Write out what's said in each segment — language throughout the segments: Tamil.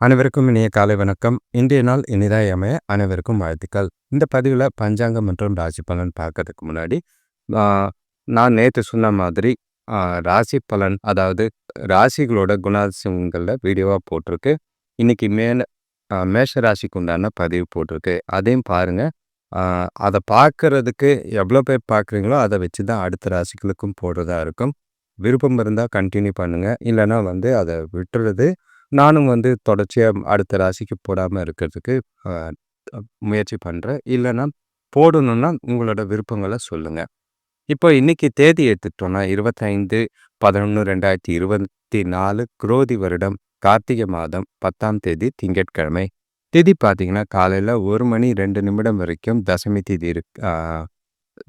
அனைவருக்கும் இனிய காலை வணக்கம். இன்றைய நாள் இனிதாய் அமைய அனைவருக்கும் வாழ்த்துக்கள். இந்த பதிவில் பஞ்சாங்கம் மற்றும் ராசி பலன் பார்க்கறதுக்கு முன்னாடி நான் நேற்று சொன்ன மாதிரி ராசி பலன் அதாவது ராசிகளோட குணாதிசயங்களில் வீடியோவாக போட்டிருக்கு. இன்னைக்கு மேல மேஷ ராசிக்கு உண்டான பதிவு போட்டிருக்கு. அதையும் பாருங்கள் அதை பார்க்கறதுக்கு எவ்வளோ பேர் பார்க்குறீங்களோ அதை வச்சு தான் அடுத்த ராசிகளுக்கும் போடுறதா இருக்கும். விருப்பம் இருந்தால் கண்டினியூ பண்ணுங்கள் இல்லைன்னா வந்து அதை விட்டுறது நானும் வந்து தொடர்ச்சியாக அடுத்த ராசிக்கு போடாமல் இருக்கிறதுக்கு முயற்சி பண்ணுறேன் இல்லைன்னா போடணுன்னா உங்களோட விருப்பங்களை சொல்லுங்கள் இப்போ இன்னைக்கு தேதி எடுத்துட்டோம்னா இருபத்தைந்து பதினொன்று ரெண்டாயிரத்தி இருபத்தி நாலு குரோதி வருடம் கார்த்திகை மாதம் பத்தாம் தேதி திங்கட்கிழமை. திதி பார்த்தீங்கன்னா காலையில் ஒரு மணி ரெண்டு நிமிடம் வரைக்கும் தசமி திதி இருக்கு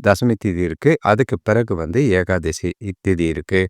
தசமி திதி இருக்குது அதுக்கு பிறகு வந்து ஏகாதசி திதி இருக்குது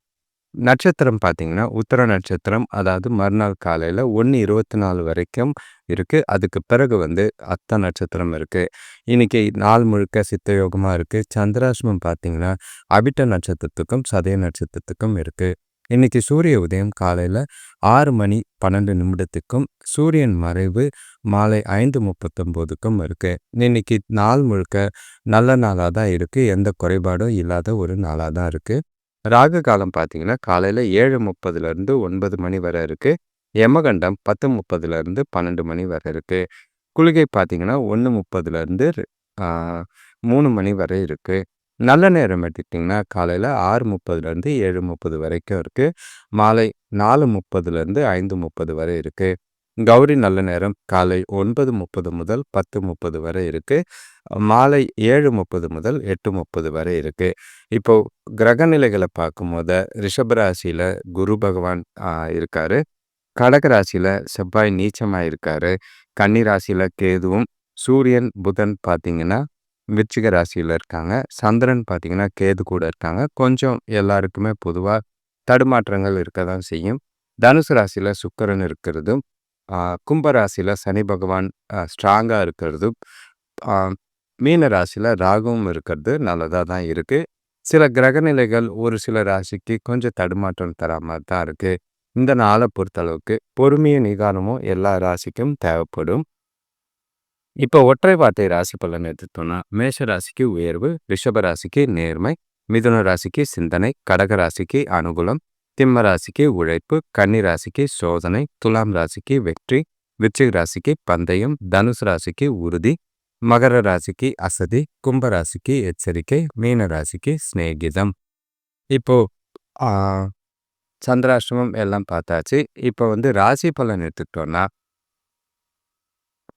நட்சத்திரம் பார்த்தீங்கன்னா உத்தர நட்சத்திரம் அதாவது மறுநாள் காலையில் ஒன்று இருபத்தி நாலு வரைக்கும் இருக்குது அதுக்கு பிறகு வந்து அத்த நட்சத்திரம் இருக்குது இன்றைக்கி நாள் முழுக்க சித்தயோகமாக இருக்குது சந்திராசிரமம் பார்த்திங்கன்னா அபிட்ட நட்சத்திரத்துக்கும் சதய நட்சத்திரத்துக்கும் இருக்குது இன்றைக்கி சூரிய உதயம் காலையில் ஆறு மணி பன்னெண்டு நிமிடத்துக்கும் சூரியன் மறைவு மாலை ஐந்து முப்பத்தொம்போதுக்கும் இருக்குது இன்றைக்கி நாள் முழுக்க நல்ல நாளாக தான் இருக்குது எந்த குறைபாடும் இல்லாத ஒரு நாளாக தான் இருக்குது ராகு காலம் பார்த்தீங்கன்னா காலையில் ஏழு முப்பதுலேருந்து ஒன்பது மணி வரை இருக்குது யமகண்டம் பத்து முப்பதுலேருந்து பன்னெண்டு மணி வரை இருக்குது குளிகை பார்த்தீங்கன்னா ஒன்று முப்பதுலேருந்து மூணு மணி வரை இருக்குது நல்ல நேரம் எடுத்துக்கிட்டிங்கன்னா காலையில் ஆறு முப்பதுலேருந்து ஏழு முப்பது வரைக்கும் இருக்குது மாலை நாலு முப்பதுலேருந்து ஐந்து முப்பது வரை இருக்குது கௌரி நல்ல நேரம். காலை ஒன்பது முப்பது முதல் பத்து முப்பது வரை இருக்குது மாலை ஏழு முப்பது முதல் எட்டு முப்பது வரை இருக்குது இப்போது கிரகநிலைகளை பார்க்கும்போது ரிஷபராசியில் குரு பகவான் இருக்கார். கடகராசியில் செவ்வாய் நீச்சமாக இருக்கார். கன்னிராசியில் கேதுவும் சூரியன் புதன் பார்த்தீங்கன்னா விருச்சிக ராசியில் இருக்காங்க. சந்திரன் பார்த்தீங்கன்னா கேது கூட இருக்காங்க. கொஞ்சம் எல்லாருக்குமே பொதுவாக தடுமாற்றங்கள் இருக்க தான் செய்யும். தனுசு ராசியில் சுக்கரன் இருக்கிறதும் கும்பராசியில் சனி பகவான் ஸ்ட்ராங்காக இருக்கிறதும் மீன ராசியில் ராகுவும் இருக்கிறது. நல்லதாக தான் இருக்குது சில கிரகநிலைகள் ஒரு சில ராசிக்கு கொஞ்சம் தடுமாற்றம் தர மாதிரி தான் இருக்குது இந்த நாளை பொறுத்தளவுக்கு பொறுமையும் நிகாரமும் எல்லா ராசிக்கும் தேவைப்படும். இப்போ ஒற்றை வார்த்தை ராசி பலன் எடுத்துட்டோம்னா மேஷ ராசிக்கு உயர்வு ரிஷப ராசிக்கு நேர்மை மிதுன ராசிக்கு சிந்தனை கடக ராசிக்கு அனுகூலம் திம்ம ராசிக்கு உழைப்பு கன்னி ராசிக்கு சோதனை துலாம் ராசிக்கு வெற்றி விச்சிக ராசிக்கு பந்தயம் தனுசு ராசிக்கு உறுதி மகர ராசிக்கு அசதி கும்ப ராசிக்கு எச்சரிக்கை மீன ராசிக்கு சிநேகிதம். இப்போ சந்திராஷ்டமம் எல்லாம் பார்த்தாச்சு. இப்போ வந்து ராசி பலன் எடுத்துக்கிட்டோம்னா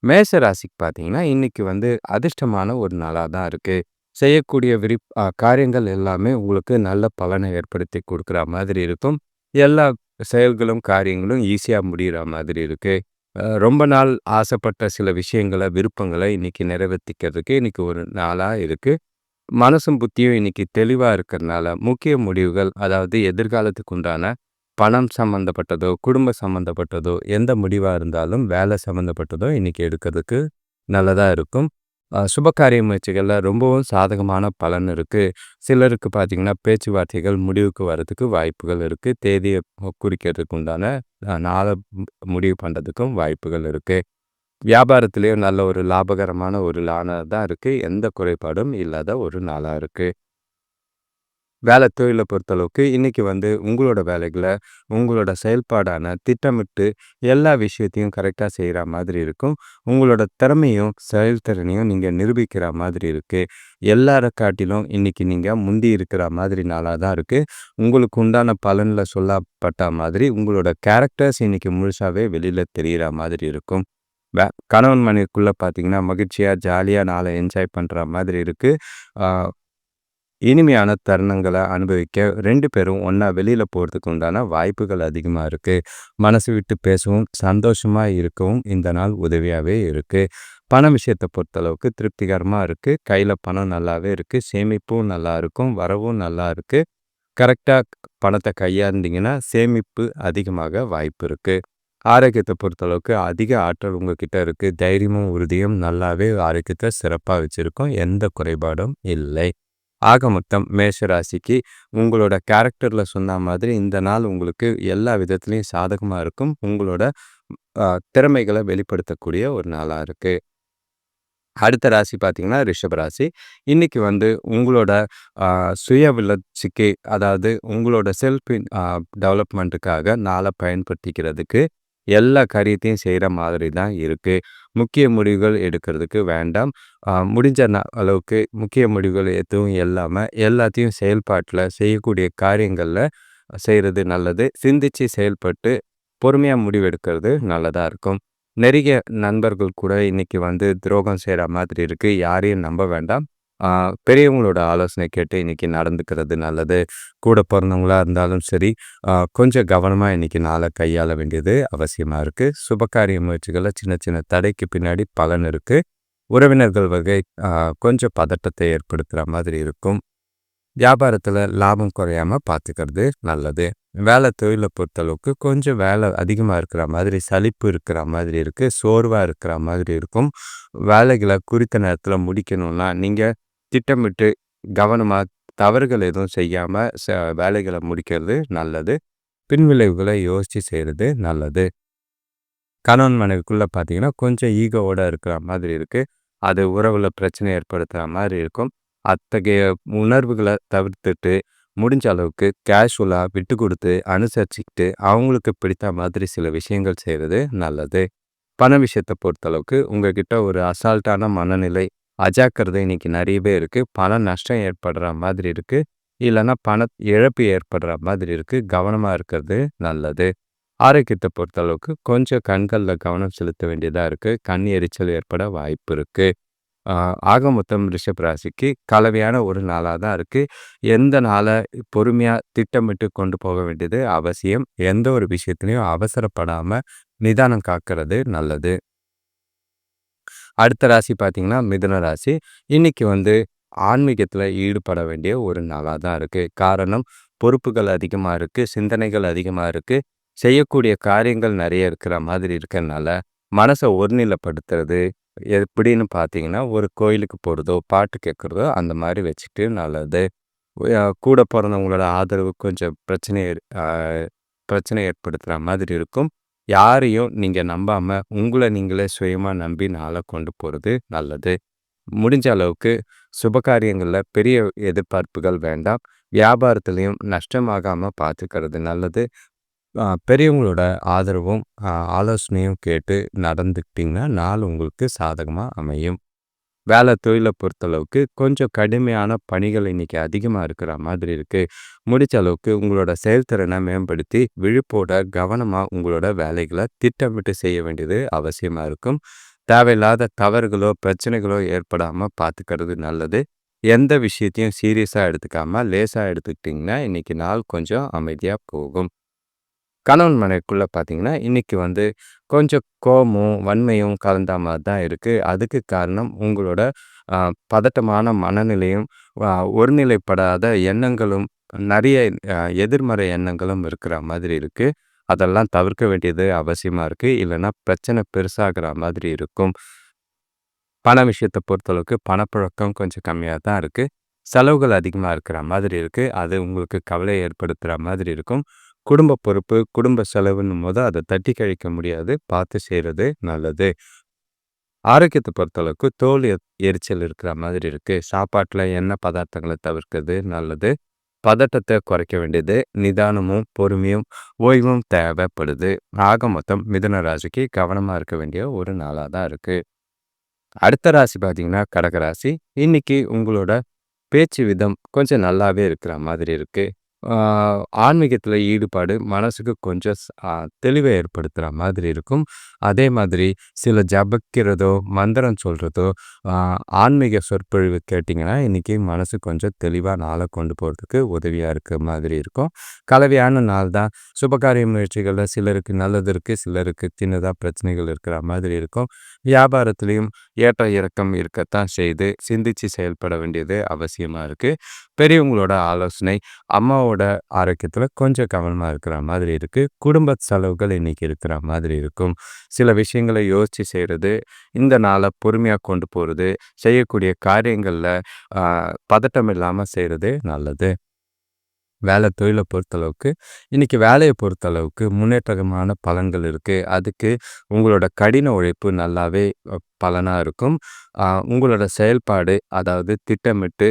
மேச ராசிக்கு பார்த்தீங்கன்னா இன்னைக்கு வந்து அதிர்ஷ்டமான ஒரு நாளாக தான் இருக்குது செய்யக்கூடிய விரி காரியங்கள் எல்லாமே உங்களுக்கு நல்ல பலனை ஏற்படுத்தி கொடுக்குற மாதிரி இருக்கும். எல்லா செயல்களும் காரியங்களும் ஈஸியாக முடிகிற மாதிரி இருக்குது ரொம்ப நாள் ஆசைப்பட்ட சில விஷயங்களை விருப்பங்களை இன்னைக்கு நிறைவேற்றிக்கிறதுக்கு இன்னைக்கு ஒரு நாளாக இருக்குது மனசும் புத்தியும் இன்னைக்கு தெளிவாக இருக்கிறதுனால முக்கிய முடிவுகள் அதாவது எதிர்காலத்துக்கு உண்டான பணம் சம்மந்தப்பட்டதோ குடும்ப சம்மந்தப்பட்டதோ எந்த முடிவாக இருந்தாலும் வேலை சம்மந்தப்பட்டதோ இன்னைக்கு எடுக்கிறதுக்கு நல்லதாக இருக்கும். சுபகாரிய முயற்சிகளில் ரொம்பவும் சாதகமான பலன் இருக்குது சிலருக்கு பார்த்திங்கன்னா பேச்சுவார்த்தைகள் முடிவுக்கு வர்றதுக்கு வாய்ப்புகள் இருக்குது தேதியை குறிக்கிறதுக்கு உண்டான நாளை முடிவு பண்ணுறதுக்கும் வாய்ப்புகள் இருக்குது வியாபாரத்துலேயும் நல்ல ஒரு லாபகரமான ஒரு நாளாக தான் இருக்குது எந்த குறைபாடும் இல்லாத ஒரு நாளாக இருக்குது வேலை தொழிலை பொறுத்தளவுக்கு இன்றைக்கி வந்து உங்களோட வேலைகளை உங்களோட செயல்பாடான திட்டமிட்டு எல்லா விஷயத்தையும் கரெக்டாக செய்கிற மாதிரி இருக்கும். உங்களோட திறமையும் செயல்திறனையும் நீங்கள் நிரூபிக்கிற மாதிரி இருக்குது எல்லார காட்டிலும் இன்றைக்கி நீங்கள் முந்தி இருக்கிற மாதிரி நாளாக தான் இருக்குது உங்களுக்கு உண்டான பலனில் சொல்லப்பட்ட மாதிரி உங்களோட கேரக்டர்ஸ் இன்றைக்கி முழுசாகவே வெளியில் தெரிகிற மாதிரி இருக்கும். வே கணவன் மனைவிக்குள்ளே பார்த்தீங்கன்னா மகிழ்ச்சியாக ஜாலியாக நாளை என்ஜாய் பண்ணுற மாதிரி இருக்குது இனிமையான தருணங்களை அனுபவிக்க ரெண்டு பேரும் ஒன்றா வெளியில் போகிறதுக்கு உண்டான வாய்ப்புகள் அதிகமாக இருக்குது மனசு விட்டு பேசவும் சந்தோஷமாக இருக்கவும் இந்த நாள் உதவியாகவே இருக்குது பண விஷயத்தை பொறுத்தளவுக்கு திருப்திகரமாக இருக்குது கையில் பணம் நல்லாவே இருக்குது சேமிப்பும் நல்லா இருக்கும். வரவும் நல்லா இருக்குது கரெக்டாக பணத்தை கையாண்டிங்கன்னா சேமிப்பு அதிகமாக வாய்ப்பு இருக்குது ஆரோக்கியத்தை பொறுத்தளவுக்கு அதிக ஆற்றல் உங்ககிட்ட இருக்குது தைரியமும் உறுதியும் நல்லாவே ஆரோக்கியத்தை சிறப்பாக வச்சுருக்கோம். எந்த குறைபாடும் இல்லை. ஆக மொத்தம் மேஷ ராசிக்கு உங்களோட கேரக்டரில் சொன்ன மாதிரி இந்த நாள் உங்களுக்கு எல்லா விதத்துலேயும் சாதகமாக இருக்கும். உங்களோட திறமைகளை வெளிப்படுத்தக்கூடிய ஒரு நாளாக இருக்குது அடுத்த ராசி பார்த்தீங்கன்னா ரிஷப ராசி. இன்றைக்கி வந்து உங்களோட சுய வளர்ச்சிக்கு அதாவது உங்களோட செல்ஃப் டெவலப்மெண்ட்டுக்காக நாளை பயன்படுத்திக்கிறதுக்கு எல்லா காரியத்தையும் செய்கிற மாதிரி தான் இருக்குது முக்கிய முடிவுகள் எடுக்கிறதுக்கு வேண்டாம். முடிஞ்ச அளவுக்கு முக்கிய முடிவுகள் எதுவும் இல்லாமல் எல்லாத்தையும் செயல்பாட்டில் செய்யக்கூடிய காரியங்களில் செய்கிறது நல்லது. சிந்தித்து செயல்பட்டு பொறுமையாக முடிவெடுக்கிறது நல்லதாக இருக்கும். நிறைய நண்பர்கள் கூட இன்றைக்கி வந்து துரோகம் செய்கிற மாதிரி இருக்குது யாரையும் நம்ப வேண்டாம். பெரியவங்களோட ஆலோசனை கேட்டு இன்னைக்கு நடந்துக்கிறது நல்லது. கூட பிறந்தவங்களாக இருந்தாலும் சரி கொஞ்சம் கவனமாக இன்றைக்கி நாளை கையாள வேண்டியது அவசியமாக இருக்குது சுபகாரிய முயற்சிகளில் சின்ன சின்ன தடைக்கு பின்னாடி பலன் இருக்குது உறவினர்கள் வகை கொஞ்சம் பதட்டத்தை ஏற்படுத்துகிற மாதிரி இருக்கும். வியாபாரத்தில் லாபம் குறையாம பார்த்துக்கிறது நல்லது. வேலை தொழிலை பொறுத்தளவுக்கு கொஞ்சம் வேலை அதிகமாக இருக்கிற மாதிரி சலிப்பு இருக்கிற மாதிரி இருக்குது சோர்வாக இருக்கிற மாதிரி இருக்கும். வேலைகளை குறித்த நேரத்தில் முடிக்கணும்னா நீங்கள் திட்டமிட்டு கவனமாக தவறுகள் எதுவும் செய்யாமல் ச வேலைகளை முடிக்கிறது நல்லது. பின்விளைவுகளை யோசித்து செய்கிறது நல்லது. கணவன் மனைவிக்குள்ளே பார்த்தீங்கன்னா கொஞ்சம் ஈகோவோடு இருக்கிற மாதிரி இருக்குது அது உறவில் பிரச்சனை ஏற்படுத்துகிற மாதிரி இருக்கும். அத்தகைய உணர்வுகளை தவிர்த்துட்டு முடிஞ்ச அளவுக்கு கேஷுவலாக விட்டு கொடுத்து அனுசரிச்சுக்கிட்டு அவங்களுக்கு பிடித்த மாதிரி சில விஷயங்கள் செய்கிறது நல்லது. பண விஷயத்தை பொறுத்தளவுக்கு உங்ககிட்ட ஒரு அசால்ட்டான மனநிலை அஜாக்கிரதை இன்னைக்கு நிறையவே இருக்குது பண நஷ்டம் ஏற்படுற மாதிரி இருக்குது இல்லைன்னா பண இழப்பு ஏற்படுற மாதிரி இருக்குது கவனமாக இருக்கிறது நல்லது. ஆரோக்கியத்தை பொறுத்தளவுக்கு கொஞ்சம் கண்களில் கவனம் செலுத்த வேண்டியதாக இருக்குது கண் எரிச்சல் ஏற்பட வாய்ப்பு இருக்குது ஆக மொத்தம் ரிஷப் ராசிக்கு கலவையான ஒரு நாளாக தான் இருக்குது எந்த நாளை பொறுமையாக திட்டமிட்டு கொண்டு போக வேண்டியது அவசியம். எந்த ஒரு விஷயத்துலையும் அவசரப்படாமல் நிதானம் காக்கிறது நல்லது. அடுத்த ராசி பார்த்தீங்கன்னா மிதுன ராசி. இன்னைக்கு வந்து ஆன்மீகத்தில் ஈடுபட வேண்டிய ஒரு நாளாக தான் இருக்குது காரணம் பொறுப்புகள் அதிகமாக இருக்குது சிந்தனைகள் அதிகமாக இருக்குது செய்யக்கூடிய காரியங்கள் நிறைய இருக்கிற மாதிரி இருக்கிறனால மனசை ஒருநிலைப்படுத்துறது எப்படின்னு பார்த்தீங்கன்னா, ஒரு கோயிலுக்கு போகிறதோ பாட்டு கேட்குறதோ அந்த மாதிரி வச்சுட்டு நல்லது. கூட பிறந்தவங்களோட ஆதரவு கொஞ்சம் பிரச்சனை பிரச்சனை ஏற்படுத்துகிற மாதிரி இருக்கும். யாரையும் நீங்கள் நம்பாமல் உங்களை நீங்களே சுயமாக நம்பி நாளை கொண்டு போகிறது நல்லது. முடிஞ்ச அளவுக்கு சுபகாரியங்களில் பெரிய எதிர்பார்ப்புகள் வேண்டாம். வியாபாரத்துலேயும் நஷ்டமாகாமல் பார்த்துக்கிறது நல்லது. பெரியவங்களோட ஆதரவும் ஆலோசனையும் கேட்டு நடந்துக்கிட்டிங்கன்னா நாள் உங்களுக்கு சாதகமாக அமையும். வேலை தொழிலை பொறுத்தளவுக்கு கொஞ்சம் கடுமையான பணிகள் இன்னைக்கு அதிகமாக இருக்கிற மாதிரி இருக்குது முடிச்ச அளவுக்கு உங்களோட செயல்திறனை மேம்படுத்தி விழிப்போட கவனமாக உங்களோட வேலைகளை திட்டமிட்டு செய்ய வேண்டியது அவசியமாக இருக்கும். தேவையில்லாத தவறுகளோ பிரச்சனைகளோ ஏற்படாமல் பார்த்துக்கிறது நல்லது. எந்த விஷயத்தையும் சீரியஸாக எடுத்துக்காமல் லேசாக எடுத்துக்கிட்டிங்கன்னா இன்றைக்கி நாள் கொஞ்சம் அமைதியாக போகும். கணவன் மனைவிக்குள்ள பார்த்தீங்கன்னா, இன்னைக்கு வந்து கொஞ்சம் கோபமும், வன்மையும் கலந்த மாதிரி தான் இருக்குது அதுக்கு காரணம் உங்களோட பதட்டமான மனநிலையும், ஒருநிலைப்படாத எண்ணங்களும், நிறைய எதிர்மறை எண்ணங்களும் இருக்கிற மாதிரி இருக்குது அதெல்லாம் தவிர்க்க வேண்டியது அவசியமாக இருக்குது இல்லைன்னா பிரச்சனை பெருசாகிற மாதிரி இருக்கும். பண விஷயத்தை பொறுத்தளவுக்கு பணப்புழக்கம் கொஞ்சம் கம்மியாக தான் இருக்குது செலவுகள் அதிகமாக இருக்கிற மாதிரி இருக்குது அது உங்களுக்கு கவலை ஏற்படுத்துகிற மாதிரி இருக்கும். குடும்ப பொறுப்பு, குடும்ப செலவுன்னும் போது அதை தட்டி கழிக்க முடியாது. பார்த்து செய்கிறது நல்லது. ஆரோக்கியத்தை பொறுத்தளவுக்கு தோல் எரிச்சல் இருக்கிற மாதிரி இருக்கு. சாப்பாட்டில் எண்ணெய் பதார்த்தங்களை தவிர்க்கிறது நல்லது. பதட்டத்தை குறைக்க வேண்டியது நிதானமும், பொறுமையும், ஓய்வும் தேவைப்படுது. ஆக மொத்தம் மிதுன ராசிக்கு கவனமாக இருக்க வேண்டிய ஒரு நாளாக தான் இருக்கு. அடுத்த ராசி பார்த்தீங்கன்னா கடகராசி. இன்னைக்கு உங்களோட பேச்சு விதம் கொஞ்சம் நல்லாவே இருக்கிற மாதிரி இருக்கு. ஆன்மீகத்தில் ஈடுபாடு மனசுக்கு கொஞ்சம் தெளிவை ஏற்படுத்துகிற மாதிரி இருக்கும். அதே மாதிரி சில ஜபிக்கிறதோ மந்திரம் சொல்கிறதோ ஆன்மீக சொற்பொழிவு கேட்டிங்கன்னா இன்றைக்கி மனசு கொஞ்சம் தெளிவாக நாளை கொண்டு போகிறதுக்கு உதவியாக இருக்க மாதிரி இருக்கும். கலவையான நாள் தான். சுபகாரிய முயற்சிகளில் சிலருக்கு நல்லது இருக்குது சிலருக்கு சின்னதாக பிரச்சனைகள் இருக்கிற மாதிரி இருக்கும். வியாபாரத்துலேயும் ஏற்ற இறக்கம் இருக்கத்தான் செய்து சிந்தித்து செயல்பட வேண்டியது அவசியமாக இருக்குது பெரியவங்களோட ஆலோசனை அம்மாவோட அம்மாவோட ஆரோக்கியத்தில் கொஞ்சம் கவனமாக இருக்கிற மாதிரி இருக்குது குடும்ப செலவுகள் இன்றைக்கி இருக்கிற மாதிரி இருக்கும். சில விஷயங்களை யோசித்து செய்கிறது இந்த நாளை பொறுமையாக கொண்டு போகிறது செய்யக்கூடிய காரியங்களில் பதட்டம் இல்லாமல் செய்கிறது நல்லது. வேலை தொழிலை பொறுத்தளவுக்கு இன்றைக்கி வேலையை பொறுத்தளவுக்கு முன்னேற்றமான பலன்கள் இருக்குது அதுக்கு உங்களோட கடின உழைப்பு நல்லாவே பலனாக இருக்கும். உங்களோட செயல்பாடு அதாவது திட்டமிட்டு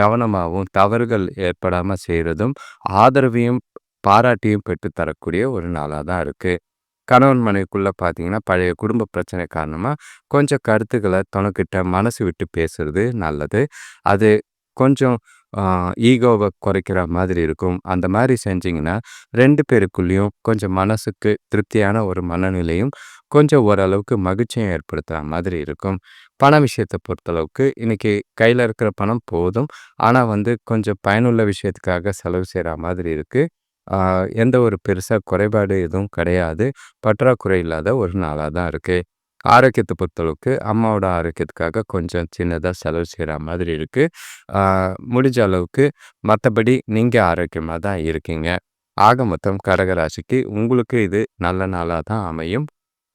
கவனமாகவும் தவறுகள் ஏற்படாமல் செய்கிறதும் ஆதரவையும் பாராட்டியும் பெற்றுத்தரக்கூடிய ஒரு நாளாக தான் இருக்குது கணவன் மனைவிக்குள்ளே பார்த்தீங்கன்னா பழைய குடும்ப பிரச்சனை காரணமாக கொஞ்சம் கருத்துக்களை தனக்கிட்ட மனசு விட்டு பேசுறது நல்லது. அது கொஞ்சம் ஈகோவை குறைக்கிற மாதிரி இருக்கும். அந்த மாதிரி செஞ்சிங்கன்னா ரெண்டு பேருக்குள்ளேயும் கொஞ்சம் மனசுக்கு திருப்தியான ஒரு மனநிலையும் கொஞ்சம் ஓரளவுக்கு மகிழ்ச்சியும் ஏற்படுத்துகிற மாதிரி இருக்கும். பண விஷயத்தை பொறுத்தளவுக்கு இன்றைக்கி கையில் இருக்கிற பணம் போதும். ஆனால் வந்து கொஞ்சம் பயனுள்ள விஷயத்துக்காக செலவு செய்கிற மாதிரி இருக்குது எந்த ஒரு பெருசாக குறைபாடு எதுவும் கிடையாது. பற்றாக்குறை இல்லாத ஒரு நாளாக தான் இருக்குது ஆரோக்கியத்தை பொறுத்தளவுக்கு அம்மாவோட ஆரோக்கியத்துக்காக கொஞ்சம் சின்னதாக செலவு செய்கிற மாதிரி இருக்குது முடிஞ்ச அளவுக்கு மற்றபடி நீங்கள் ஆரோக்கியமாக தான் இருக்கீங்க. ஆக மொத்தம் கடகராசிக்கு உங்களுக்கு இது நல்ல நாளாக தான் அமையும்.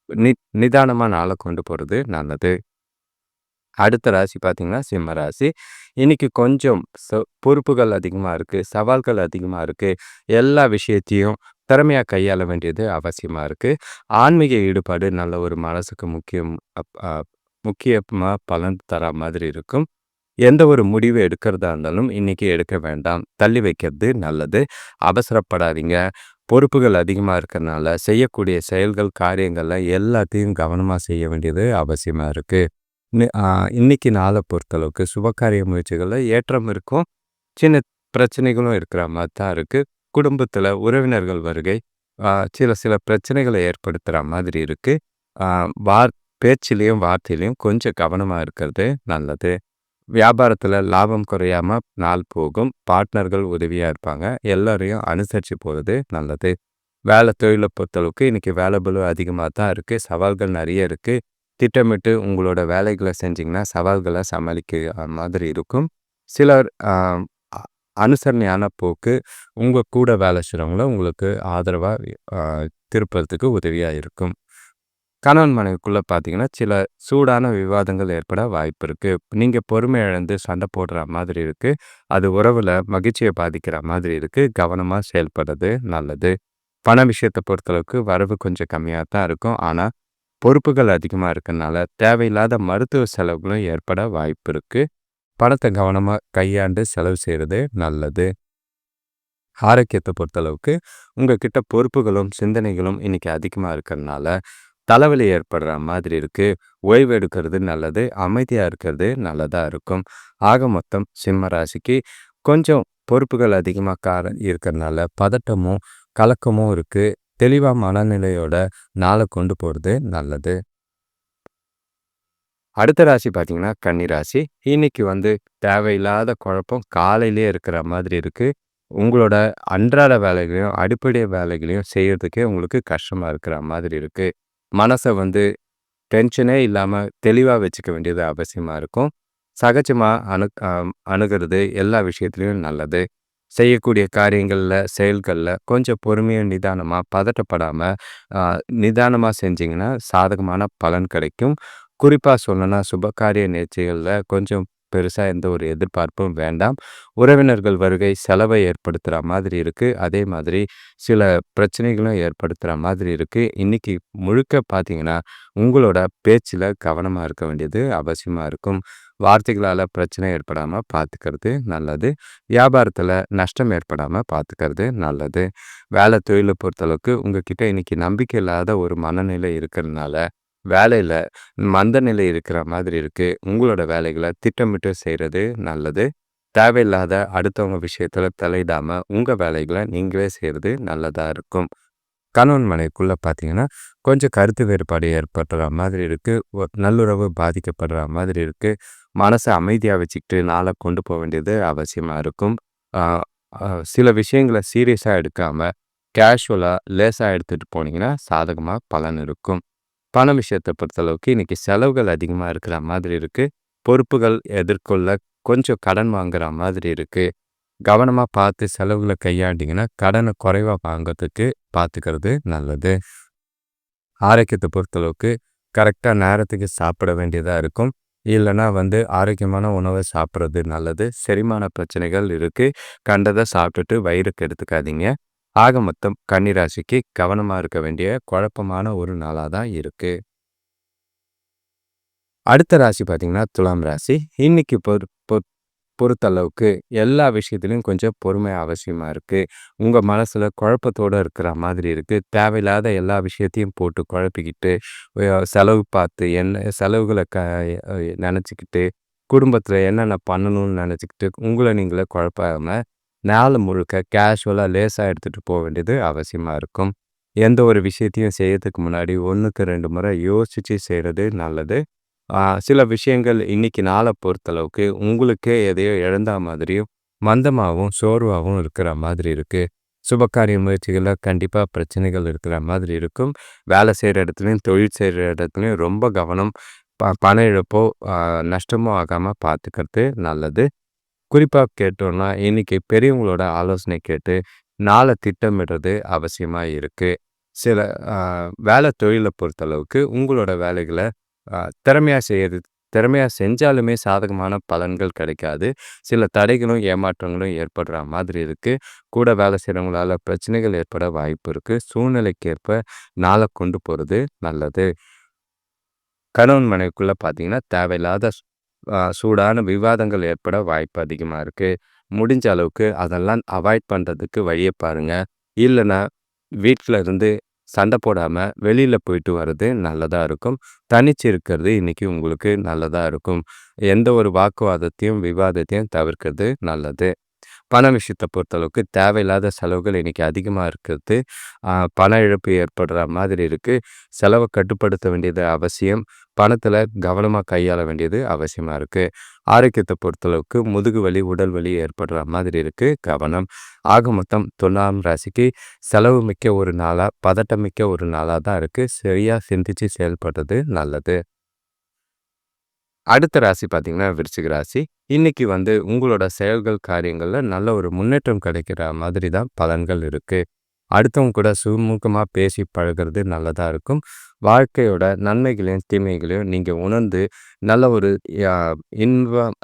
நி நிதானமாக நாளை கொண்டு போகிறது நல்லது. அடுத்த ராசி பார்த்திங்கன்னா சிம்ம ராசி. இன்றைக்கி கொஞ்சம் ச பொறுப்புகள் அதிகமாக இருக்குது சவால்கள் அதிகமாக இருக்குது எல்லா விஷயத்தையும் திறமையாக கையாள வேண்டியது அவசியமாக இருக்குது ஆன்மீக ஈடுபாடு நல்ல ஒரு மனசுக்கு முக்கியம் முக்கியமாக பலன் தர மாதிரி இருக்கும். எந்த ஒரு முடிவு எடுக்கிறதா இருந்தாலும் இன்றைக்கி எடுக்க வேண்டாம். தள்ளி வைக்கிறது நல்லது. அவசரப்படாதீங்க. பொறுப்புகள் அதிகமாக இருக்கிறதுனால செய்யக்கூடிய செயல்கள் காரியங்களில் எல்லாத்தையும் கவனமாக செய்ய வேண்டியது அவசியமாக இருக்குது இன்னைக்கு நாளை பொறுத்தளவுக்கு சுபகாரிய முயற்சிகளில் ஏற்றம் இருக்கும். சின்ன பிரச்சனைகளும் இருக்கிற மாதிரி தான் இருக்குது குடும்பத்தில் உறவினர்கள் வருகை சில சில பிரச்சனைகளை ஏற்படுத்துகிற மாதிரி இருக்குது வார் பேச்சிலையும் வார்த்தையிலையும் கொஞ்சம் கவனமாக இருக்கிறது நல்லது. வியாபாரத்தில் லாபம் குறையாமல் நாள் போகும். பார்ட்னர்கள் உதவியாக இருப்பாங்க. எல்லோரையும் அனுசரித்து போகிறது நல்லது. வேலை தொழிலை பொறுத்தளவுக்கு இன்றைக்கி வேலை பலு அதிகமாக தான் இருக்குது சவால்கள் நிறைய இருக்குது திட்டமிட்டு உங்களோட வேலைகளை செஞ்சிங்கன்னா சவால்களை சமாளிக்க மாதிரி இருக்கும். சிலர் அனுசரணையான போக்கு உங்கள் கூட வேலை செய்கிறவங்கள உங்களுக்கு ஆதரவாக திருப்பறதுக்கு உதவியாக இருக்கும். கணவன் மனைவிக்குள்ளே பார்த்தீங்கன்னா சில சூடான விவாதங்கள் ஏற்பட வாய்ப்பு இருக்குது நீங்கள் பொறுமை இழந்து சண்டை போடுற மாதிரி இருக்குது அது உறவில் மகிழ்ச்சியை பாதிக்கிற மாதிரி இருக்குது கவனமாக செயல்படுறது நல்லது. பண விஷயத்தை பொறுத்தளவுக்கு வரவு கொஞ்சம் கம்மியாக தான் இருக்கும். ஆனால் பொறுப்புகள் அதிகமாக இருக்கனால தேவையில்லாத மருத்துவ செலவுகளும் ஏற்பட வாய்ப்பு இருக்குது பணத்தை கவனமாக கையாண்டு செலவு செய்கிறது நல்லது. ஆரோக்கியத்தை பொறுத்தளவுக்கு உங்ககிட்ட பொறுப்புகளும் சிந்தனைகளும் இன்றைக்கி அதிகமாக இருக்கிறதுனால தலைவலி ஏற்படுற மாதிரி இருக்குது ஓய்வு எடுக்கிறது நல்லது அமைதியாக இருக்கிறது நல்லதாக இருக்கும். ஆக மொத்தம் சிம்ம ராசிக்கு கொஞ்சம் பொறுப்புகள் அதிகமாக கார இருக்கிறதுனால பதட்டமும் கலக்கமும் இருக்குது தெளிவாக மனநிலையோட நாளை கொண்டு போகிறது நல்லது. அடுத்த ராசி பார்த்தீங்கன்னா கன்னி ராசி. இன்னைக்கு வந்து தேவையில்லாத குழப்பம் காலையிலே இருக்கிற மாதிரி இருக்குது உங்களோட அன்றாட வேலைகளையும் அடிப்படை வேலைகளையும் செய்கிறதுக்கே உங்களுக்கு கஷ்டமாக இருக்கிற மாதிரி இருக்குது மனசை வந்து டென்ஷனே இல்லாமல் தெளிவாக வச்சுக்க வேண்டியது அவசியமாக இருக்கும். சகஜமாக அணு அணுகிறது எல்லா விஷயத்துலையும் நல்லது. செய்யக்கூடிய காரியங்களில் செயல்களில் கொஞ்சம் பொறுமையாக நிதானமாக பதட்டப்படாமல் நிதானமாக செஞ்சிங்கன்னா சாதகமான பலன் கிடைக்கும். குறிப்பாக சொல்லணும்னா சுபகாரிய நிகழ்ச்சிகளில் கொஞ்சம் பெருசாக எந்த ஒரு எதிர்பார்ப்பும் வேண்டாம். உறவினர்கள் வருகை செலவை ஏற்படுத்துகிற மாதிரி இருக்குது அதே மாதிரி சில பிரச்சனைகளும் ஏற்படுத்துகிற மாதிரி இருக்குது இன்றைக்கி முழுக்க பார்த்தீங்கன்னா உங்களோட பேச்சில் கவனமாக இருக்க வேண்டியது அவசியமாக இருக்கும். வார்த்தைகளால் பிரச்சனை ஏற்படாமல் பார்த்துக்கிறது நல்லது. வியாபாரத்தில் நஷ்டம் ஏற்படாமல் பார்த்துக்கிறது நல்லது. வேலை தொழிலை பொறுத்தளவுக்கு உங்ககிட்ட இன்றைக்கி நம்பிக்கை இல்லாத ஒரு மனநிலை இருக்கிறதுனால வேலையில் மந்த நிலை இருக்கிற மாதிரி இருக்குது உங்களோட வேலைகளை திட்டமிட்டு செய்கிறது நல்லது. தேவையில்லாத அடுத்தவங்க விஷயத்தில் தலையிடாமல் உங்கள் வேலைகளை நீங்களே செய்கிறது நல்லதாக இருக்கும். கணவன் மனைக்குள்ளே பார்த்தீங்கன்னா கொஞ்சம் கருத்து வேறுபாடு ஏற்படுற மாதிரி இருக்குது நல்லுறவு பாதிக்கப்படுற மாதிரி இருக்குது மனசை அமைதியாக வச்சுக்கிட்டு நாளை கொண்டு போக வேண்டியது அவசியமாக இருக்கும். சில விஷயங்களை சீரியஸாக எடுக்காமல் கேஷுவலாக லேஸாக எடுத்துகிட்டு போனீங்கன்னா சாதகமாக பலன் இருக்கும். பண விஷயத்தை பொறுத்தளவுக்கு இன்றைக்கி செலவுகள் அதிகமாக இருக்கிற மாதிரி இருக்குது பொறுப்புகள் எதிர்கொள்ள கொஞ்சம் கடன் வாங்குற மாதிரி இருக்குது கவனமாக பார்த்து செலவுகளை கையாண்டிங்கன்னா கடனை குறைவாக வாங்கிறதுக்கு பார்த்துக்கிறது நல்லது. ஆரோக்கியத்தை பொறுத்தளவுக்கு கரெக்டாக நேரத்துக்கு சாப்பிட வேண்டியதாக இருக்கும். இல்லைன்னா வந்து ஆரோக்கியமான உணவை சாப்பிட்றது நல்லது. செரிமான பிரச்சனைகள் இருக்குது கண்டதை சாப்பிட்டுட்டு வயிறுக்கு எடுத்துக்காதீங்க ஆக மொத்தம் கன்னிராசிக்கு கவனமாக இருக்க வேண்டிய குழப்பமான ஒரு நாளாக தான் இருக்குது அடுத்த ராசி பார்த்தீங்கன்னா துலாம் ராசி. இன்னைக்கு பொறு பொறுத்தளவுக்கு எல்லா விஷயத்துலையும் கொஞ்சம் பொறுமை அவசியமாக இருக்குது உங்கள் மனசில் குழப்பத்தோடு இருக்கிற மாதிரி இருக்குது தேவையில்லாத எல்லா விஷயத்தையும் போட்டு குழப்பிக்கிட்டு செலவு பார்த்து என்ன செலவுகளை க நினச்சிக்கிட்டு குடும்பத்தில் என்னென்ன பண்ணணும்னு நினச்சிக்கிட்டு உங்களை நீங்களே குழப்பாமல் நாள் முழுக்க கேஷுவலாக லேசாக எடுத்துகிட்டு போக வேண்டியது அவசியமாக இருக்கும். எந்த ஒரு விஷயத்தையும் செய்யறதுக்கு முன்னாடி ஒன்றுக்கு ரெண்டு முறை யோசித்து செய்கிறது நல்லது. சில விஷயங்கள் இன்னைக்கு நாளை பொறுத்தளவுக்கு உங்களுக்கே எதையோ இழந்த மாதிரியும் மந்தமாகவும் சோர்வாகவும் இருக்கிற மாதிரி இருக்குது சுபகாரிய முயற்சிகளில் கண்டிப்பாக பிரச்சனைகள் இருக்கிற மாதிரி இருக்கும். வேலை செய்கிற இடத்துலையும் தொழில் செய்கிற இடத்துலையும் ரொம்ப கவனம் ப பண இழப்போ நஷ்டமோ ஆகாமல் பார்த்துக்கிறது நல்லது. குறிப்பாக கேட்டோம்னா இன்னைக்கு பெரியவங்களோட ஆலோசனை கேட்டு நாளை திட்டமிடுறது அவசியமாக இருக்குது சில வேலை தொழிலை பொறுத்தளவுக்கு உங்களோட வேலைகளை திறமையாக செய்யறது திறமையாக செஞ்சாலுமே சாதகமான பலன்கள் கிடைக்காது. சில தடைகளும் ஏமாற்றங்களும் ஏற்படுற மாதிரி இருக்குது கூட வேலை செய்கிறவங்களால பிரச்சனைகள் ஏற்பட வாய்ப்பு இருக்குது சூழ்நிலைக்கேற்ப நாளை கொண்டு போகிறது நல்லது. கணவன் மனைவிக்குள்ளே பார்த்தீங்கன்னா தேவையில்லாத சூடான விவாதங்கள் ஏற்பட வாய்ப்பு அதிகமாக இருக்குது முடிஞ்ச அளவுக்கு அதெல்லாம் அவாய்ட் பண்ணுறதுக்கு வழியை பாருங்கள் இல்லைன்னா வீட்டில் இருந்து சண்டை போடாமல் வெளியில் போயிட்டு வர்றது நல்லதாக இருக்கும். தனிச்சு இருக்கிறது இன்றைக்கி உங்களுக்கு நல்லதாக இருக்கும். எந்த ஒரு வாக்குவாதத்தையும் விவாதத்தையும் தவிர்க்கிறது நல்லது. பண விஷயத்தை பொறுத்தளவுக்கு தேவையில்லாத செலவுகள் இன்றைக்கி அதிகமாக இருக்கிறது பண இழப்பு ஏற்படுற மாதிரி இருக்குது செலவை கட்டுப்படுத்த வேண்டியது அவசியம். பணத்தில் கவனமாக கையாள வேண்டியது அவசியமாக இருக்குது ஆரோக்கியத்தை பொறுத்தளவுக்கு முதுகு வலி உடல் வலி ஏற்படுற மாதிரி இருக்குது கவனம். ஆக மொத்தம் தொண்ணாம் ராசிக்கு செலவு மிக்க ஒரு நாளாக பதட்டம் மிக்க ஒரு நாளாக தான் இருக்குது சரியாக சிந்திச்சு செயல்படுறது நல்லது. அடுத்த ராசி பார்த்தீங்கன்னா விருச்சிக ராசி. இன்னைக்கு வந்து உங்களோட செயல்கள் காரியங்களில் நல்ல ஒரு முன்னேற்றம் கிடைக்கிற மாதிரி தான் பலன்கள் இருக்குது அடுத்தவங்க கூட சுமூகமாக பேசி பழகிறது நல்லதாக இருக்கும். வாழ்க்கையோட நன்மைகளையும் தீமைகளையும் நீங்கள் உணர்ந்து நல்ல ஒரு இன்பம்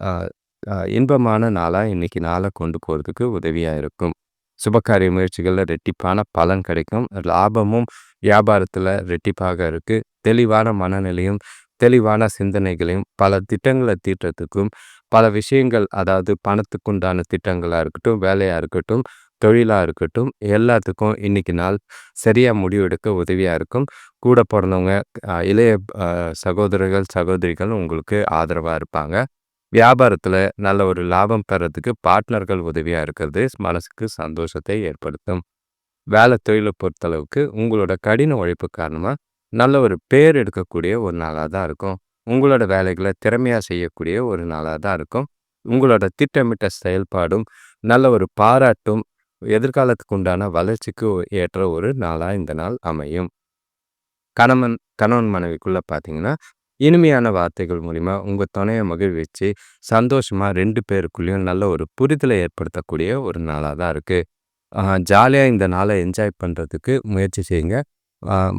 இன்பமான நாளாக இன்றைக்கி நாளை கொண்டு போகிறதுக்கு உதவியாக இருக்கும். சுபகாரிய முயற்சிகளில் ரெட்டிப்பான பலன் கிடைக்கும். லாபமும் வியாபாரத்தில் ரெட்டிப்பாக இருக்குது தெளிவான மனநிலையும் தெளிவான சிந்தனைகளையும் பல திட்டங்களை தீட்டுறதுக்கும் பல விஷயங்கள் அதாவது பணத்துக்குண்டான திட்டங்களாக இருக்கட்டும் வேலையாக இருக்கட்டும் தொழிலாக இருக்கட்டும் எல்லாத்துக்கும் இன்னைக்கு நாள் சரியாக முடிவெடுக்க உதவியாக இருக்கும். கூட பிறந்தவங்க இளைய சகோதரர்கள் சகோதரிகள் உங்களுக்கு ஆதரவாக இருப்பாங்க. வியாபாரத்தில் நல்ல ஒரு லாபம் பெறதுக்கு பார்ட்னர்கள் உதவியாக இருக்கிறது மனசுக்கு சந்தோஷத்தை ஏற்படுத்தும். வேலை தொழிலை பொறுத்தளவுக்கு உங்களோட கடின உழைப்பு காரணமாக நல்ல ஒரு பேர் எடுக்கக்கூடிய ஒரு நாளாக தான் இருக்கும். உங்களோட வேலைகளை திறமையாக செய்யக்கூடிய ஒரு நாளாக தான் இருக்கும். உங்களோட திட்டமிட்ட செயல்பாடும் நல்ல ஒரு பாராட்டும் எதிர்காலத்துக்கு உண்டான வளர்ச்சிக்கு ஏற்ற ஒரு நாளாக இந்த நாள் அமையும். கணவன் கணவன் மனைவிக்குள்ளே பார்த்தீங்கன்னா இனிமையான வார்த்தைகள் மூலிமா உங்கள் துணையை மகிழ்விச்சு சந்தோஷமாக ரெண்டு பேருக்குள்ளேயும் நல்ல ஒரு புரிதலை ஏற்படுத்தக்கூடிய ஒரு நாளாக தான் இருக்குது ஜாலியாக இந்த நாளை என்ஜாய் பண்ணுறதுக்கு முயற்சி செய்யுங்க.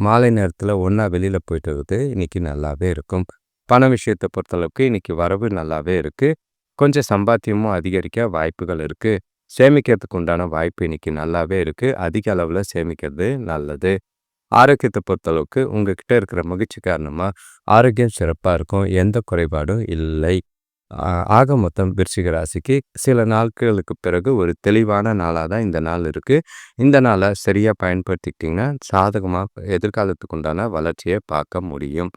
மாலை நேரத்தில் ஒன்றா வெளியில் போயிட்டு வருது இன்றைக்கி நல்லாவே இருக்கும். பண விஷயத்தை பொறுத்தளவுக்கு இன்றைக்கி வரவு நல்லாவே இருக்குது கொஞ்சம் சம்பாத்தியமும் அதிகரிக்க வாய்ப்புகள் இருக்குது சேமிக்கிறதுக்கு உண்டான வாய்ப்பு இன்றைக்கி நல்லாவே இருக்குது அதிக அளவில் சேமிக்கிறது நல்லது. ஆரோக்கியத்தை பொறுத்தளவுக்கு உங்ககிட்ட இருக்கிற மகிழ்ச்சி காரணமாக ஆரோக்கியம் சிறப்பாக இருக்கும். எந்த குறைபாடும் இல்லை. ஆக மொத்தம் விருச்சிக ராசிக்கு சில நாட்களுக்கு பிறகு ஒரு தெளிவான நாளாக தான் இந்த நாள் இருக்குது இந்த நாளை சரியாக பயன்படுத்திக்கிட்டிங்கன்னா சாதகமாக எதிர்காலத்துக்கு உண்டான வளர்ச்சியை பார்க்க முடியும்.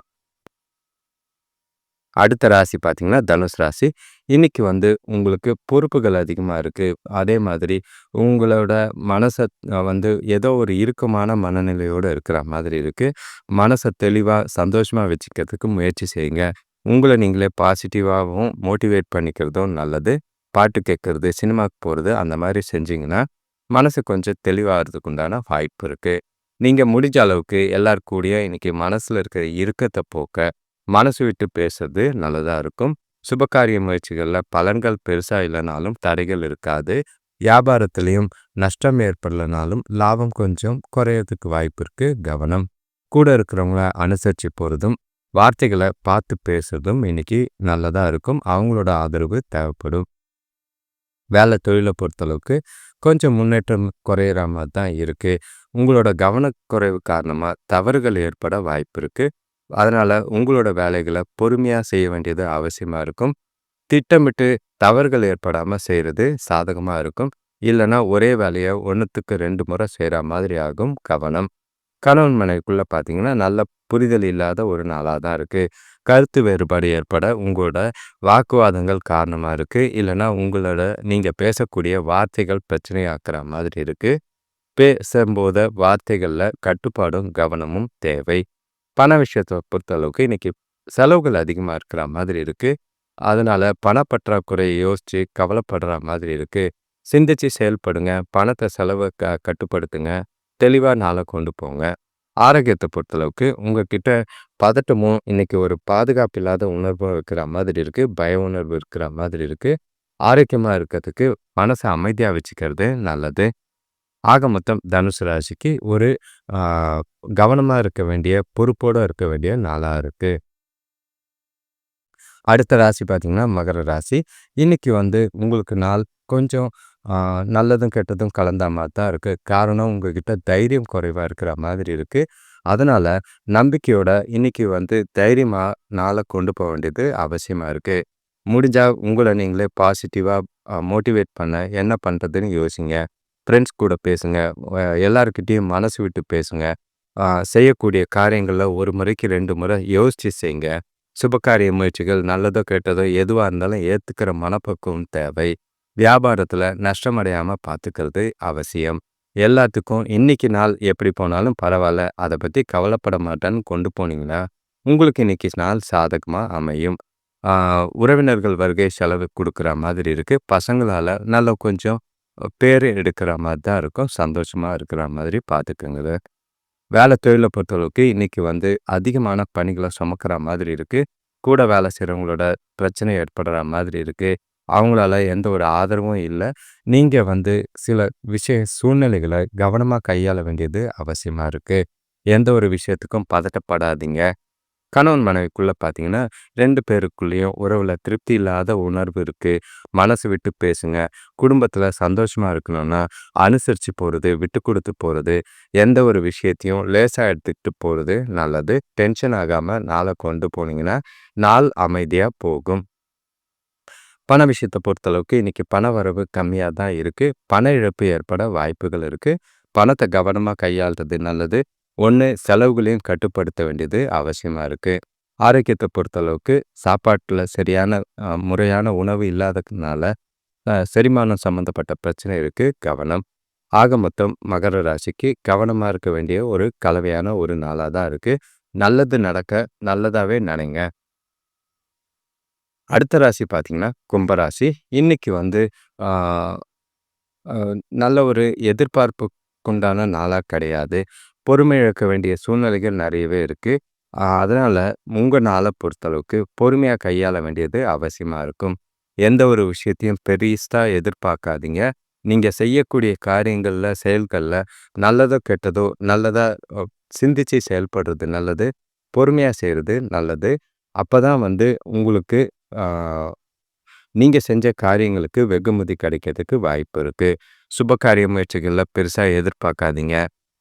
அடுத்த ராசி பார்த்தீங்கன்னா தனுஷ் ராசி. இன்னைக்கு வந்து உங்களுக்கு பொறுப்புகள் அதிகமாக இருக்குது அதே மாதிரி உங்களோட மனசை வந்து ஏதோ ஒரு இறுக்கமான மனநிலையோடு இருக்கிற மாதிரி இருக்குது மனசை தெளிவாக சந்தோஷமாக வச்சுக்கிறதுக்கு முயற்சி செய்யுங்க. உங்களை நீங்களே பாசிட்டிவாகவும் மோட்டிவேட் பண்ணிக்கிறதும் நல்லது. பாட்டு கேட்குறது சினிமாவுக்கு போகிறது அந்த மாதிரி செஞ்சிங்கன்னா மனசு கொஞ்சம் தெளிவாகிறதுக்கு உண்டான வாய்ப்பு இருக்குது நீங்கள் முடிஞ்ச அளவுக்கு எல்லார் இன்றைக்கி மனசில் இருக்கிற இறுக்கத்தை போக்க மனசு விட்டு பேசுறது நல்லதாக இருக்கும். சுபகாரிய முயற்சிகளில் பலன்கள் பெருசாக இல்லைனாலும் தடைகள் இருக்காது. வியாபாரத்துலேயும் நஷ்டம் ஏற்படலைனாலும் லாபம் கொஞ்சம் குறையறதுக்கு வாய்ப்பு இருக்குது கவனம். கூட இருக்கிறவங்கள அனுசரித்து போகிறதும் வார்த்தைகளை பார்த்து பேசுறதும் இன்னைக்கு நல்லதாக இருக்கும். அவங்களோட ஆதரவு தேவைப்படும். வேலை தொழிலை பொறுத்தளவுக்கு கொஞ்சம் முன்னேற்றம் குறையிற மாதிரி தான் இருக்குது உங்களோட கவனக்குறைவு காரணமாக தவறுகள் ஏற்பட வாய்ப்பு இருக்குது அதனால் உங்களோட வேலைகளை பொறுமையாக செய்ய வேண்டியது அவசியமாக இருக்கும். திட்டமிட்டு தவறுகள் ஏற்படாமல் செய்கிறது சாதகமாக இருக்கும். இல்லைன்னா ஒரே வேலையை ஒன்றுத்துக்கு ரெண்டு முறை செய்கிற மாதிரி ஆகும் கவனம். கணவன் மனைவிக்குள்ளே பார்த்தீங்கன்னா நல்ல புரிதல் இல்லாத ஒரு நாளாக தான் இருக்குது கருத்து வேறுபாடு ஏற்பட உங்களோட வாக்குவாதங்கள் காரணமாக இருக்குது இல்லைன்னா உங்களோட நீங்கள் பேசக்கூடிய வார்த்தைகள் பிரச்சனையாக்குற மாதிரி இருக்குது பேசும்போத வார்த்தைகளில் கட்டுப்பாடும் கவனமும் தேவை. பண விஷயத்தை பொறுத்தளவுக்கு இன்றைக்கி செலவுகள் அதிகமாக இருக்கிற மாதிரி இருக்குது அதனால் பணப்பற்றாக்குறையை யோசித்து கவலைப்படுற மாதிரி இருக்குது சிந்திச்சு செயல்படுங்க. பணத்தை செலவை க கட்டுப்படுத்துங்க. தெளிவாக நாளை கொண்டு போங்க. ஆரோக்கியத்தை பொறுத்தளவுக்கு உங்ககிட்ட பதட்டமும் இன்னைக்கு ஒரு பாதுகாப்பு இல்லாத உணர்வும் இருக்கிற மாதிரி இருக்குது பய உணர்வு இருக்கிற மாதிரி இருக்குது ஆரோக்கியமாக இருக்கிறதுக்கு மனசை அமைதியாக வச்சுக்கிறது நல்லது. ஆக மொத்தம் தனுசு ராசிக்கு ஒரு கவனமாக இருக்க வேண்டிய பொறுப்போடு இருக்க வேண்டிய நாளாக இருக்குது அடுத்த ராசி பார்த்திங்கன்னா மகர ராசி. இன்னைக்கு வந்து உங்களுக்கு நாள் கொஞ்சம் நல்லதும் கெட்டதும் கலந்த மாதிரி தான் இருக்குது காரணம் உங்ககிட்ட தைரியம் குறைவாக இருக்கிற மாதிரி இருக்குது அதனால் நம்பிக்கையோட இன்னைக்கு வந்து தைரியமாக நாளை கொண்டு போக வேண்டியது அவசியமாக இருக்குது முடிஞ்சால் உங்களை நீங்களே பாசிட்டிவாக மோட்டிவேட் பண்ண என்ன பண்ணுறதுன்னு யோசிங்க. ஃப்ரெண்ட்ஸ் கூட பேசுங்க. எல்லாருக்கிட்டேயும் மனசு விட்டு பேசுங்க. செய்யக்கூடிய காரியங்களில் ஒரு முறைக்கு ரெண்டு முறை யோசித்து செய்யுங்க சுபகாரிய முயற்சிகள் நல்லதோ கெட்டதோ எதுவாக இருந்தாலும் ஏற்றுக்கிற மனப்பக்குவம் தேவை. வியாபாரத்தில் நஷ்டமடையாமல் பார்த்துக்கிறது அவசியம். எல்லாத்துக்கும் இன்னைக்கு நாள் எப்படி போனாலும் பரவாயில்ல அதை பற்றி கவலைப்பட மாட்டேன்னு கொண்டு போனீங்கன்னா உங்களுக்கு இன்னைக்கு நாள் சாதகமாக அமையும். உறவினர்கள் வருகை செலவு கொடுக்குற மாதிரி இருக்குது பசங்களால் நல்ல கொஞ்சம் பேர் எடுக்கிற மாதிரி தான் இருக்கும். சந்தோஷமாக இருக்கிற மாதிரி பார்த்துக்கோங்க வேலை தொழிலை பொறுத்தளவுக்கு இன்னைக்கு வந்து அதிகமான பணிகளை சுமக்கிற மாதிரி இருக்குது கூட வேலை செய்கிறவங்களோட பிரச்சனை ஏற்படுற மாதிரி இருக்குது அவங்களால எந்த ஒரு ஆதரவும் இல்லை. நீங்கள் வந்து சில விஷய சூழ்நிலைகளை கவனமாக கையாள வேண்டியது அவசியமாக இருக்குது எந்த ஒரு விஷயத்துக்கும் பதட்டப்படாதீங்க. கணவன் மனைவிக்குள்ளே பார்த்தீங்கன்னா ரெண்டு பேருக்குள்ளேயும் உறவில் திருப்தி இல்லாத உணர்வு இருக்குது மனசு விட்டு பேசுங்க. குடும்பத்தில் சந்தோஷமாக இருக்கணும்னா அனுசரித்து போகிறது விட்டு கொடுத்து போகிறது எந்த ஒரு விஷயத்தையும் லேசாக எடுத்துக்கிட்டு போகிறது நல்லது. டென்ஷன் ஆகாமல் நாளை கொண்டு போனீங்கன்னா நாள் அமைதியாக போகும். பண விஷயத்தை பொறுத்தளவுக்கு இன்றைக்கி பண வரவு கம்மியாக தான் இருக்குது பண இழப்பு ஏற்பட வாய்ப்புகள் இருக்குது பணத்தை கவனமாக கையாளுறது நல்லது. ஒன்று செலவுகளையும் கட்டுப்படுத்த வேண்டியது அவசியமாக இருக்குது ஆரோக்கியத்தை பொறுத்தளவுக்கு சாப்பாட்டில் சரியான முறையான உணவு இல்லாததுனால செரிமானம் சம்மந்தப்பட்ட பிரச்சனை இருக்குது கவனம். ஆக மொத்தம் மகர ராசிக்கு கவனமாக இருக்க வேண்டிய ஒரு கலவையான ஒரு நாளாக தான் இருக்குது நல்லது நடக்க நல்லதாகவே நினைங்க. அடுத்த ராசி பார்த்தீங்கன்னா கும்பராசி இன்னைக்கு வந்து நல்ல ஒரு எதிர்பார்ப்புக்குண்டான நாளாக கிடையாது. பொறுமை இழக்க வேண்டிய சூழ்நிலைகள் நிறையவே இருக்குது அதனால் உங்கள் நாளை பொறுத்தளவுக்கு பொறுமையாக கையாள வேண்டியது அவசியமாக இருக்கும். எந்த ஒரு விஷயத்தையும் பெரிஸ்டாக எதிர்பார்க்காதீங்க. நீங்கள் செய்யக்கூடிய காரியங்களில் செயல்களில் நல்லதோ கெட்டதோ நல்லதாக சிந்திச்சு செயல்படுறது நல்லது. பொறுமையாக செய்கிறது நல்லது. அப்போ தான் வந்து உங்களுக்கு நீங்கள் செஞ்ச காரியங்களுக்கு வெகுமதி கிடைக்கிறதுக்கு வாய்ப்பு இருக்குது சுப காரிய முயற்சிகளில் பெருசாக எதிர்பார்க்காதீங்க.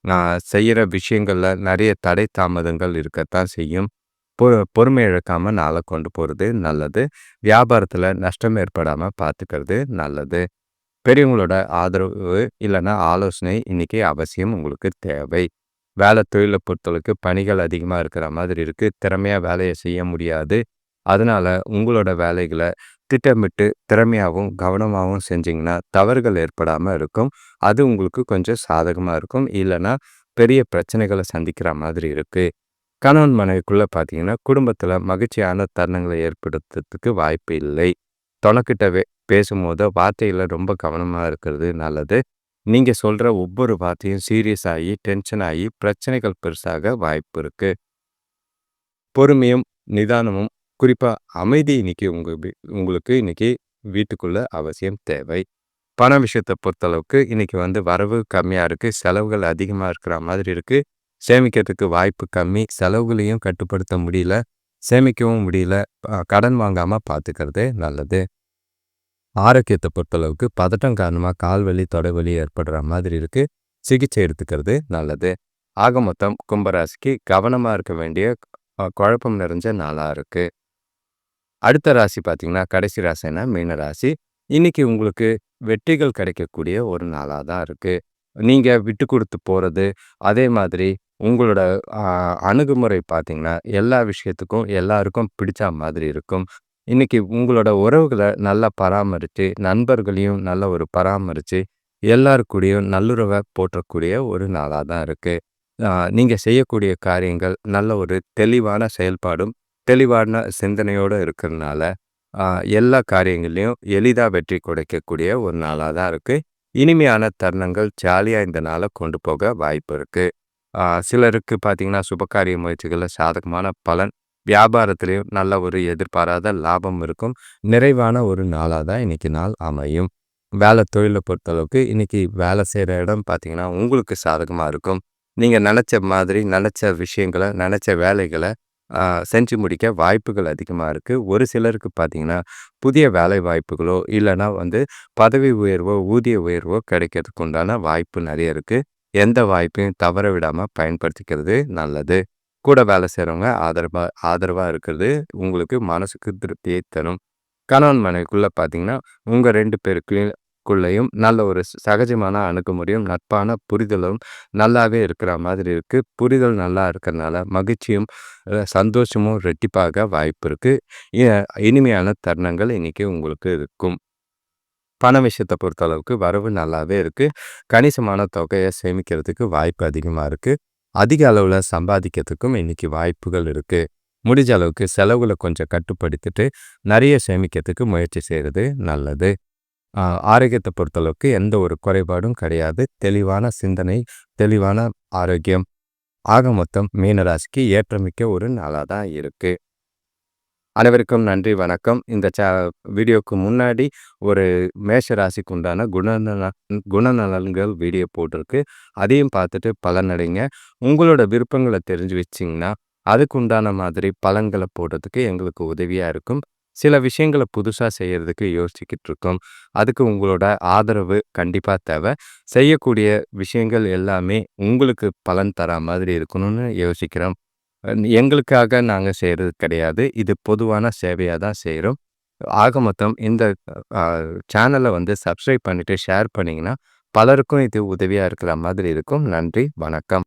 நான் செய்கிற விஷயங்களில் நிறைய தடை தாமதங்கள் இருக்கத்தான் செய்யும். பொ பொறுமை இழக்காமல் நாளை கொண்டு போகிறது நல்லது. வியாபாரத்தில் நஷ்டம் ஏற்படாமல் பார்த்துக்கிறது நல்லது. பெரியவங்களோட ஆதரவு இல்லைன்னா ஆலோசனை இன்றைக்கி அவசியம் உங்களுக்கு தேவை. வேலை தொழிலை பொறுத்தளவுக்கு பணிகள் அதிகமாக இருக்கிற மாதிரி இருக்குது திறமையாக வேலையை செய்ய முடியாது. அதனால் உங்களோட வேலைகளை திட்டமிட்டு திறமையாகவும் கவனமாகவும் செஞ்சிங்கன்னா தவறுகள் ஏற்படாமல் இருக்கும். அது உங்களுக்கு கொஞ்சம் சாதகமாக இருக்கும். இல்லைன்னா பெரிய பிரச்சனைகளை சந்திக்கிற மாதிரி இருக்குது கணவன் மனைவிக்குள்ளே பார்த்தீங்கன்னா குடும்பத்தில் மகிழ்ச்சியான தருணங்களை ஏற்படுத்துறதுக்கு வாய்ப்பு இல்லை. தொணக்கிட்ட வே பேசும்போது வார்த்தையில் ரொம்ப கவனமாக இருக்கிறது நல்லது. நீங்கள் சொல்கிற ஒவ்வொரு வார்த்தையும் சீரியஸ் ஆகி டென்ஷன் ஆகி பிரச்சனைகள் பெருசாக வாய்ப்பு இருக்குது பொறுமையும் நிதானமும் குறிப்பாக அமைதி இன்னைக்கு உங்கள் உங்களுக்கு இன்றைக்கி வீட்டுக்குள்ளே அவசியம் தேவை. பண விஷயத்தை பொறுத்தளவுக்கு இன்னைக்கு வந்து வரவு கம்மியாக இருக்குது செலவுகள் அதிகமாக இருக்கிற மாதிரி இருக்குது சேமிக்கிறதுக்கு வாய்ப்பு கம்மி. செலவுகளையும் கட்டுப்படுத்த முடியல. சேமிக்கவும் முடியல. கடன் வாங்காமல் பார்த்துக்கிறது நல்லது. ஆரோக்கியத்தை பொறுத்தளவுக்கு பதட்டம் காரணமாக கால்வலி தொடைவலி ஏற்படுற மாதிரி இருக்குது சிகிச்சை எடுத்துக்கிறது நல்லது. ஆக மொத்தம் கும்பராசிக்கு கவனமாக இருக்க வேண்டிய குழப்பம் நிறைஞ்ச நாளாக இருக்குது அடுத்த ராசி பார்த்தீங்கன்னா கடைசி ராசினா மீன ராசி. இன்றைக்கி உங்களுக்கு வெற்றிகள் கிடைக்கக்கூடிய ஒரு நாளாக தான் இருக்குது நீங்கள் விட்டு கொடுத்து போகிறது அதே மாதிரி உங்களோட அணுகுமுறை பார்த்தீங்கன்னா எல்லா விஷயத்துக்கும் எல்லாருக்கும் பிடிச்ச மாதிரி இருக்கும். இன்னைக்கு உங்களோட உறவுகளை நல்லா பராமரித்து நண்பர்களையும் நல்ல ஒரு பராமரித்து எல்லாருக்கூடையும் நல்லுறவை போற்றக்கூடிய ஒரு நாளாக தான் இருக்குது நீங்கள் செய்யக்கூடிய காரியங்கள் நல்ல ஒரு தெளிவான செயல்பாடும் தெளிவான சிந்தனையோடு இருக்கிறதுனால எல்லா காரியங்கள்லையும் எளிதாக வெற்றி கொடுக்கக்கூடிய ஒரு நாளாக தான் இருக்குது இனிமையான தருணங்கள் ஜாலியாக இந்த நாளை கொண்டு போக வாய்ப்பு இருக்குது சிலருக்கு பார்த்திங்கன்னா சுபகாரிய முயற்சிகளில் சாதகமான பலன் வியாபாரத்திலையும் நல்ல ஒரு எதிர்பாராத லாபம் இருக்கும். நிறைவான ஒரு நாளாக தான் இன்றைக்கி நாள் அமையும். வேலை தொழிலை பொறுத்தளவுக்கு இன்றைக்கி வேலை செய்கிற இடம் பார்த்திங்கன்னா உங்களுக்கு சாதகமாக இருக்கும். நீங்கள் நினச்ச மாதிரி நினச்ச விஷயங்களை நினச்ச வேலைகளை செஞ்சு முடிக்க வாய்ப்புகள் அதிகமாக இருக்குது ஒரு சிலருக்கு பார்த்திங்கன்னா புதிய வேலை வாய்ப்புகளோ இல்லைன்னா வந்து பதவி உயர்வோ ஊதிய உயர்வோ கிடைக்கிறதுக்கு உண்டான வாய்ப்பு நிறைய இருக்குது எந்த வாய்ப்பையும் தவற விடாமல் பயன்படுத்திக்கிறது நல்லது. கூட வேலை செய்கிறவங்க ஆதரவாக ஆதரவாக இருக்கிறது உங்களுக்கு மனசுக்கு திருப்தியை தரும். கணவன் மனைவிக்குள்ளே பார்த்தீங்கன்னா உங்கள் ரெண்டு பேருக்குள்ளேயும் குள்ளேயும் நல்ல ஒரு சகஜமான அணுகுமுறையும் நட்பான புரிதலும் நல்லாவே இருக்கிற மாதிரி இருக்குது புரிதல் நல்லா இருக்கிறனால மகிழ்ச்சியும் சந்தோஷமும் ரெட்டிப்பாக வாய்ப்பு இருக்குது இனிமையான தருணங்கள் இன்றைக்கி உங்களுக்கு இருக்கும். பண விஷயத்தை பொறுத்தளவுக்கு வரவு நல்லாவே இருக்குது கணிசமான தொகையை சேமிக்கிறதுக்கு வாய்ப்பு அதிகமாக இருக்குது அதிக அளவில் சம்பாதிக்கிறதுக்கும் இன்றைக்கி வாய்ப்புகள் இருக்குது முடிஞ்ச அளவுக்கு செலவுகளை கொஞ்சம் கட்டுப்படுத்திட்டு நிறைய சேமிக்கிறதுக்கு முயற்சி செய்கிறது நல்லது. ஆரோக்கியத்தை பொறுத்தளவுக்கு எந்த ஒரு குறைபாடும் கிடையாது. தெளிவான சிந்தனை தெளிவான ஆரோக்கியம். ஆக மொத்தம் மீனராசிக்கு ஏற்றமிக்க ஒரு நாளாக தான் இருக்குது அனைவருக்கும் நன்றி வணக்கம். இந்த சே வீடியோவுக்கு முன்னாடி ஒரு மேஷ ராசிக்கு உண்டான குணநல குணநலன்கள் வீடியோ போட்டிருக்கு. அதையும் பார்த்துட்டு பலனடைங்க உங்களோட விருப்பங்களை தெரிஞ்சு வச்சிங்கன்னா அதுக்கு உண்டான மாதிரி பலன்களை போடுறதுக்கு எங்களுக்கு உதவியாக இருக்கும். சில விஷயங்களை புதுசாக செய்கிறதுக்கு யோசிச்சுக்கிட்டு இருக்கோம் அதுக்கு உங்களோட ஆதரவு கண்டிப்பாக தேவை. செய்யக்கூடிய விஷயங்கள் எல்லாமே உங்களுக்கு பலன் தர மாதிரி இருக்கணும்னு யோசிக்கிறோம். எங்களுக்காக நாங்கள் செய்கிறது கிடையாது. இது பொதுவான சேவையாக தான் செய்கிறோம் ஆக மொத்தம் இந்த சேனலை வந்து சப்ஸ்கிரைப் பண்ணிவிட்டு ஷேர் பண்ணிங்கன்னா பலருக்கும் இது உதவியாக இருக்கிற மாதிரி இருக்கும். நன்றி வணக்கம்.